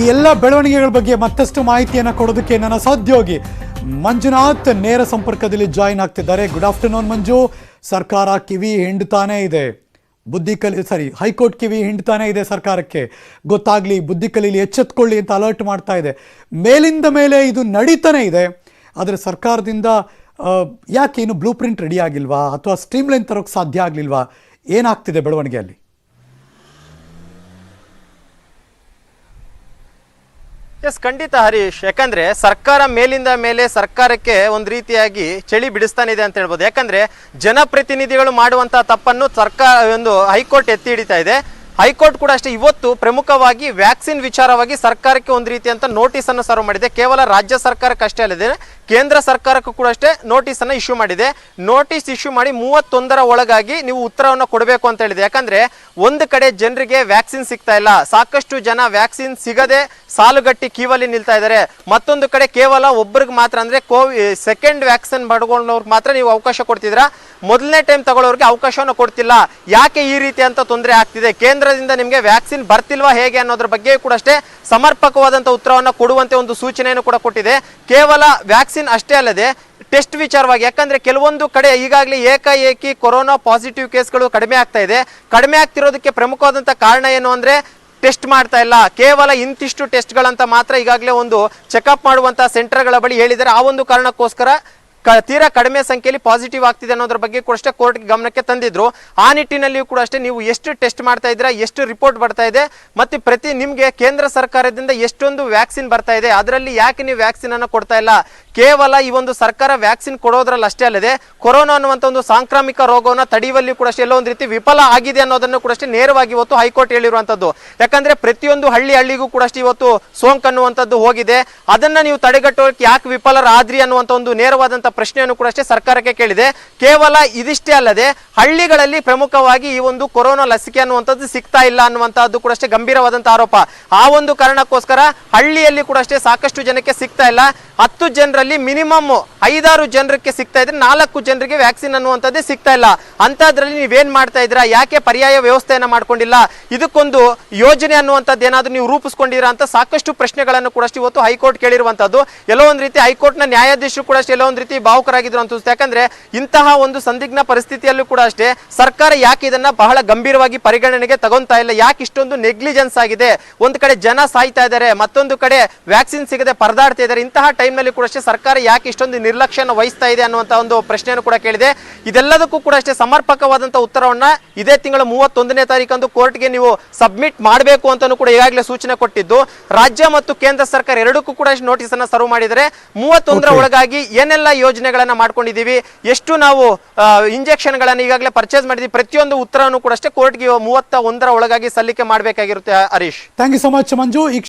ಈ ಎಲ್ಲ ಬೆಳವಣಿಗೆಗಳ ಬಗ್ಗೆ ಮತ್ತಷ್ಟು ಮಾಹಿತಿಯನ್ನು ಕೊಡೋದಕ್ಕೆ ನನ್ನ ಸಹೋದ್ಯೋಗಿ ಮಂಜುನಾಥ್ ನೇರ ಸಂಪರ್ಕದಲ್ಲಿ ಜಾಯಿನ್ ಆಗ್ತಿದ್ದಾರೆ. Good afternoon Manju. ಸರ್ಕಾರ ಕಿವಿ ಹಿಂಡ್ತಾನೇ ಇದೆ. ಬುದ್ಧಿ ಕಲಿ, ಸಾರಿ, ಹೈಕೋರ್ಟ್ ಕಿವಿ ಹಿಂಡ್ತಾನೆ ಇದೆ ಸರ್ಕಾರಕ್ಕೆ. ಗೊತ್ತಾಗ್ಲಿ, ಬುದ್ಧಿ ಕಲೀಲಿ ಎಚ್ಚೆತ್ಕೊಳ್ಳಿ ಅಂತ ಅಲರ್ಟ್ ಮಾಡ್ತಾ ಇದೆ. ಮೇಲಿಂದ ಮೇಲೆ ಇದು ನಡೀತಾನೆ ಇದೆ. ಆದರೆ ಸರ್ಕಾರದಿಂದ ಯಾಕೆ ಏನು ಬ್ಲೂ ಪ್ರಿಂಟ್ ರೆಡಿ ಆಗಿಲ್ವಾ? ಅಥವಾ ಸ್ಟ್ರೀಮ್ ಲೈನ್ ತರೋಕ್ಕೆ ಸಾಧ್ಯ ಆಗಲಿಲ್ವಾ? ಏನಾಗ್ತಿದೆ ಬೆಳವಣಿಗೆಯಲ್ಲಿ? ಎಸ್, ಖಂಡಿತ ಹರೀಶ್. ಯಾಕಂದ್ರೆ ಸರ್ಕಾರ ಮೇಲಿಂದ ಮೇಲೆ ಸರ್ಕಾರಕ್ಕೆ ಒಂದು ರೀತಿಯಾಗಿ ಚಳಿ ಬಿಡಿಸ್ತಾನೆ ಇದೆ ಅಂತ ಹೇಳ್ಬೋದು. ಯಾಕಂದ್ರೆ ಜನಪ್ರತಿನಿಧಿಗಳು ಮಾಡುವಂತಹ ತಪ್ಪನ್ನು ಸರ್ಕಾರ ಒಂದು ಹೈಕೋರ್ಟ್ ಎತ್ತಿ ಹಿಡಿತಾ ಇದೆ. ಹೈಕೋರ್ಟ್ ಕೂಡ ಅಷ್ಟೇ ಇವತ್ತು ಪ್ರಮುಖವಾಗಿ ವ್ಯಾಕ್ಸಿನ್ ವಿಚಾರವಾಗಿ ಸರ್ಕಾರಕ್ಕೆ ಒಂದು ರೀತಿಯಂತ ನೋಟಿಸ್ ಅನ್ನು ಸರ್ವ್ ಮಾಡಿದೆ. ಕೇವಲ ರಾಜ್ಯ ಸರ್ಕಾರಕ್ಕೆ ಅಷ್ಟೇ ಅಲ್ಲದೆ ಕೇಂದ್ರ ಸರ್ಕಾರಕ್ಕೂ ಕೂಡ ಅಷ್ಟೇ ನೋಟಿಸ್ ಅನ್ನು ಇಶ್ಯೂ ಮಾಡಿದೆ. ನೋಟಿಸ್ ಇಶ್ಯೂ ಮಾಡಿ ಮೂವತ್ತೊಂದರ ಒಳಗಾಗಿ ನೀವು ಉತ್ತರವನ್ನು ಕೊಡಬೇಕು ಅಂತ ಹೇಳಿದೆ. ಯಾಕಂದ್ರೆ ಒಂದು ಕಡೆ ಜನರಿಗೆ ವ್ಯಾಕ್ಸಿನ್ ಸಿಗ್ತಾ ಇಲ್ಲ. ಸಾಕಷ್ಟು ಜನ ವ್ಯಾಕ್ಸಿನ್ ಸಿಗದೆ ಸಾಲುಗಟ್ಟಿ ಕೀವಲ್ಲಿ ನಿಲ್ತಾ ಇದ್ದಾರೆ. ಮತ್ತೊಂದು ಕಡೆ ಕೇವಲ ಒಬ್ಬರಿಗೆ ಮಾತ್ರ ಅಂದ್ರೆ ಕೋವಿ ಸೆಕೆಂಡ್ ವ್ಯಾಕ್ಸಿನ್ ಪಡ್ಕೊಂಡವ್ರಿಗೆ ಮಾತ್ರ ನೀವು ಅವಕಾಶ ಕೊಡ್ತಿದ್ರ ಮೊದಲನೇ ಟೈಮ್ ತಗೊಳ್ಳೋರಿಗೆ ಅವಕಾಶವನ್ನು ಕೊಡ್ತಿಲ್ಲ. ಯಾಕೆ ಈ ರೀತಿ ಅಂತ ತೊಂದರೆ ಆಗ್ತಿದೆ? ಕೇಂದ್ರದಿಂದ ನಿಮಗೆ ವ್ಯಾಕ್ಸಿನ್ ಬರ್ತಿಲ್ವಾ ಹೇಗೆ ಅನ್ನೋದ್ರ ಬಗ್ಗೆ ಕೂಡ ಅಷ್ಟೇ ಸಮರ್ಪಕವಾದಂಥ ಉತ್ತರವನ್ನು ಕೊಡುವಂತೆ ಒಂದು ಸೂಚನೆಯನ್ನು ಕೂಡ ಕೊಟ್ಟಿದೆ. ಕೇವಲ ವ್ಯಾಕ್ಸಿನ್ ಅಷ್ಟೇ ಅಲ್ಲದೆ ಟೆಸ್ಟ್ ವಿಚಾರವಾಗಿ, ಯಾಕಂದ್ರೆ ಕೆಲವೊಂದು ಕಡೆ ಈಗಾಗಲೇ ಏಕಾಏಕಿ ಕೊರೋನಾ ಪಾಸಿಟಿವ್ ಕೇಸ್ಗಳು ಕಡಿಮೆ ಆಗ್ತಾ ಇದೆ. ಕಡಿಮೆ ಆಗ್ತಿರೋದಕ್ಕೆ ಪ್ರಮುಖವಾದಂಥ ಕಾರಣ ಏನು ಅಂದ್ರೆ ಟೆಸ್ಟ್ ಮಾಡ್ತಾ ಇಲ್ಲ. ಕೇವಲ ಇಂತಿಷ್ಟು ಟೆಸ್ಟ್ಗಳಂತ ಮಾತ್ರ ಈಗಾಗಲೇ ಒಂದು ಚೆಕಪ್ ಮಾಡುವಂಥ ಸೆಂಟರ್ಗಳ ಬಳಿ ಹೇಳಿದರೆ ಆ ಒಂದು ಕಾರಣಕ್ಕೋಸ್ಕರ ತೀರಾ ಕಡಿಮೆ ಸಂಖ್ಯೆಯಲ್ಲಿ ಪಾಸಿಟಿವ್ ಆಗ್ತಿದೆ ಅನ್ನೋದ್ರ ಬಗ್ಗೆ ಕೂಡ ಅಷ್ಟೇ ಕೋರ್ಟ್ ಗಮನಕ್ಕೆ ತಂದಿದ್ರು. ಆ ನಿಟ್ಟಿನಲ್ಲಿಯೂ ಕೂಡ ಅಷ್ಟೇ ನೀವು ಎಷ್ಟು ಟೆಸ್ಟ್ ಮಾಡ್ತಾ ಇದ್ದೀರಾ, ಎಷ್ಟು ರಿಪೋರ್ಟ್ ಬರ್ತಾ ಇದೆ, ಮತ್ತೆ ಪ್ರತಿ ನಿಮಗೆ ಕೇಂದ್ರ ಸರ್ಕಾರದಿಂದ ಎಷ್ಟೊಂದು ವ್ಯಾಕ್ಸಿನ್ ಬರ್ತಾ ಇದೆ, ಅದರಲ್ಲಿ ಯಾಕೆ ನೀವು ವ್ಯಾಕ್ಸಿನ್ ಅನ್ನು ಕೊಡ್ತಾ ಇಲ್ಲ? ಕೇವಲ ಈ ಒಂದು ಸರ್ಕಾರ ವ್ಯಾಕ್ಸಿನ್ ಕೊಡೋದ್ರಲ್ಲಿ ಅಷ್ಟೇ ಅಲ್ಲದೆ, ಕೊರೋನಾ ಅನ್ನುವಂಥ ಒಂದು ಸಾಂಕ್ರಾಮಿಕ ರೋಗವನ್ನು ತಡೆಯುವಲ್ಲಿ ಕೂಡ ಅಷ್ಟೇ ಎಲ್ಲೋ ಒಂದು ರೀತಿ ವಿಫಲ ಆಗಿದೆ ಅನ್ನೋದನ್ನು ಕೂಡ ಅಷ್ಟೇ ನೇರವಾಗಿ ಇವತ್ತು ಹೈಕೋರ್ಟ್ ಹೇಳಿರುವಂಥದ್ದು. ಯಾಕಂದ್ರೆ ಪ್ರತಿಯೊಂದು ಹಳ್ಳಿ ಹಳ್ಳಿಗೂ ಕೂಡ ಅಷ್ಟೇ ಇವತ್ತು ಸೋಂಕು ಅನ್ನುವಂಥದ್ದು ಹೋಗಿದೆ. ಅದನ್ನ ನೀವು ತಡೆಗಟ್ಟೋಕೆ ಯಾಕೆ ವಿಫಲರಾದ್ರಿ ಅನ್ನುವಂಥ ಒಂದು ನೇರವಾದಂಥ ಪ್ರಶ್ನೆಯನ್ನು ಕೂಡ ಅಷ್ಟೇ ಸರ್ಕಾರಕ್ಕೆ ಕೇಳಿದೆ. ಕೇವಲ ಇದಿಷ್ಟೇ ಅಲ್ಲದೆ ಹಳ್ಳಿಗಳಲ್ಲಿ ಪ್ರಮುಖವಾಗಿ ಈ ಒಂದು ಕೊರೋನಾ ಲಸಿಕೆ ಅನ್ನುವಂಥದ್ದು ಸಿಗ್ತಾ ಇಲ್ಲ ಅನ್ನುವಂಥದ್ದು ಕೂಡ ಅಷ್ಟೇ ಗಂಭೀರವಾದಂಥ ಆರೋಪ. ಆ ಒಂದು ಕಾರಣಕ್ಕೋಸ್ಕರ ಹಳ್ಳಿಯಲ್ಲಿ ಕೂಡ ಅಷ್ಟೇ ಸಾಕಷ್ಟು ಜನಕ್ಕೆ ಸಿಗ್ತಾ ಇಲ್ಲ. ಹತ್ತು ಜನರಲ್ಲಿ ಮಿನಿಮಮ್ ಐದಾರು ಜನರಿಗೆ ಸಿಗ್ತಾ ಇದ್ರೆ ನಾಲ್ಕು ಜನರಿಗೆ ವ್ಯಾಕ್ಸಿನ್ ಅನ್ನುವಂಥದ್ದೇ ಸಿಗ್ತಾ ಇಲ್ಲ. ಅಂತದ್ರಲ್ಲಿ ನೀವೇನ್ ಮಾಡ್ತಾ ಇದ್ದೀರಾ? ಯಾಕೆ ಪರ್ಯಾಯ ವ್ಯವಸ್ಥೆಯನ್ನ ಮಾಡ್ಕೊಂಡಿಲ್ಲ? ಇದಕ್ಕೊಂದು ಯೋಜನೆ ಅನ್ನುವಂಥದ್ದು ಏನಾದ್ರು ನೀವು ರೂಪಿಸ್ಕೊಂಡಿರಾ ಅಂತ ಸಾಕಷ್ಟು ಪ್ರಶ್ನೆಗಳನ್ನು ಕೂಡ ಅಷ್ಟೇ ಇವತ್ತು ಹೈಕೋರ್ಟ್ ಕೇಳಿರುವಂಥದ್ದು. ಎಲ್ಲೋ ಒಂದು ರೀತಿ ಹೈಕೋರ್ಟ್ನ ನ್ಯಾಯಾಧೀಶರು ಕೂಡ ಅಷ್ಟೇ ಎಲ್ಲೋ ಒಂದು ರೀತಿ ಭಾವುಕರಾಗಿದ್ರು ಅಂತ ಅನಿಸುತ್ತೆ. ಯಾಕಂದ್ರೆ ಇಂತಹ ಒಂದು ಸಂದಿಗ್ನ ಪರಿಸ್ಥಿತಿಯಲ್ಲೂ ಕೂಡ ಅಷ್ಟೇ ಸರ್ಕಾರ ಯಾಕೆ ಇದನ್ನ ಬಹಳ ಗಂಭೀರವಾಗಿ ಪರಿಗಣನೆಗೆ ತಗೊಂತಾ ಇಲ್ಲ? ಯಾಕೆ ಇಷ್ಟೊಂದು ನೆಗ್ಲಿಜೆನ್ಸ್ ಆಗಿದೆ? ಒಂದು ಕಡೆ ಜನ ಸಾಯ್ತಾ ಇದ್ದಾರೆ ಮತ್ತೊಂದು ಕಡೆ ವ್ಯಾಕ್ಸಿನ್ ಸಿಗದೆ ಪರದಾಡ್ತಾ ಇದ್ದಾರೆ. ಇಂತಹ ಟೈಮ್ನಲ್ಲಿ ಕೂಡ ಅಷ್ಟೇ ಸರ್ಕಾರ ಯಾಕೆ ಇಷ್ಟೊಂದು ನಿರ್ಲಕ್ಷ್ಯನ ವಹಿಸ್ತಾ ಇದೆ ಅನ್ನುವಂತಹ ಒಂದು ಪ್ರಶ್ನೆಯನ್ನು ಕೂಡ ಕೇಳಿದೆ. ಇದೆಲ್ಲದಕ್ಕೂ ಕೂಡ ಅಷ್ಟೇ ಸಮರ್ಪಕವಾದಂತಹ ಉತ್ತರವನ್ನ ಇದೇ ತಿಂಗಳ ಮೂವತ್ತೊಂದನೇ ತಾರೀಕಂದು ಕೋರ್ಟ್ಗೆ ನೀವು ಸಬ್ಮಿಟ್ ಮಾಡಬೇಕು ಅಂತಾನೂ ಕೂಡ ಈಗಾಗಲೇ ಸೂಚನೆ ಕೊಟ್ಟಿದ್ದು. ರಾಜ್ಯ ಮತ್ತು ಕೇಂದ್ರ ಸರ್ಕಾರ ಎರಡಕ್ಕೂ ಕೂಡ ನೋಟಿಸ್ ಅನ್ನ ಸರ್ವ್ ಮಾಡಿದರೆ ಮೂವತ್ತೊಂದರ ಒಳಗಾಗಿ ಏನೆಲ್ಲ ಯೋಜನೆಗಳನ್ನ ಮಾಡ್ಕೊಂಡಿದ್ದೀವಿ. ಎಷ್ಟು ನಾವು ಇಂಜೆಕ್ಷನ್ ಗಳನ್ನ ಈಗಾಗಲೇ ಪರ್ಚೇಸ್ ಮಾಡಿದೀವಿ. ಪ್ರತಿಯೊಂದು ಉತ್ತರವನ್ನು ಕೂಡ ಅಷ್ಟೇ ಕೋರ್ಟ್ಗೆ ಮೂವತ್ತ ಒಂದರ ಒಳಗಾಗಿ ಸಲ್ಲಿಕೆ ಮಾಡಬೇಕಾಗಿರುತ್ತೆ Harish. Thank you so much Manju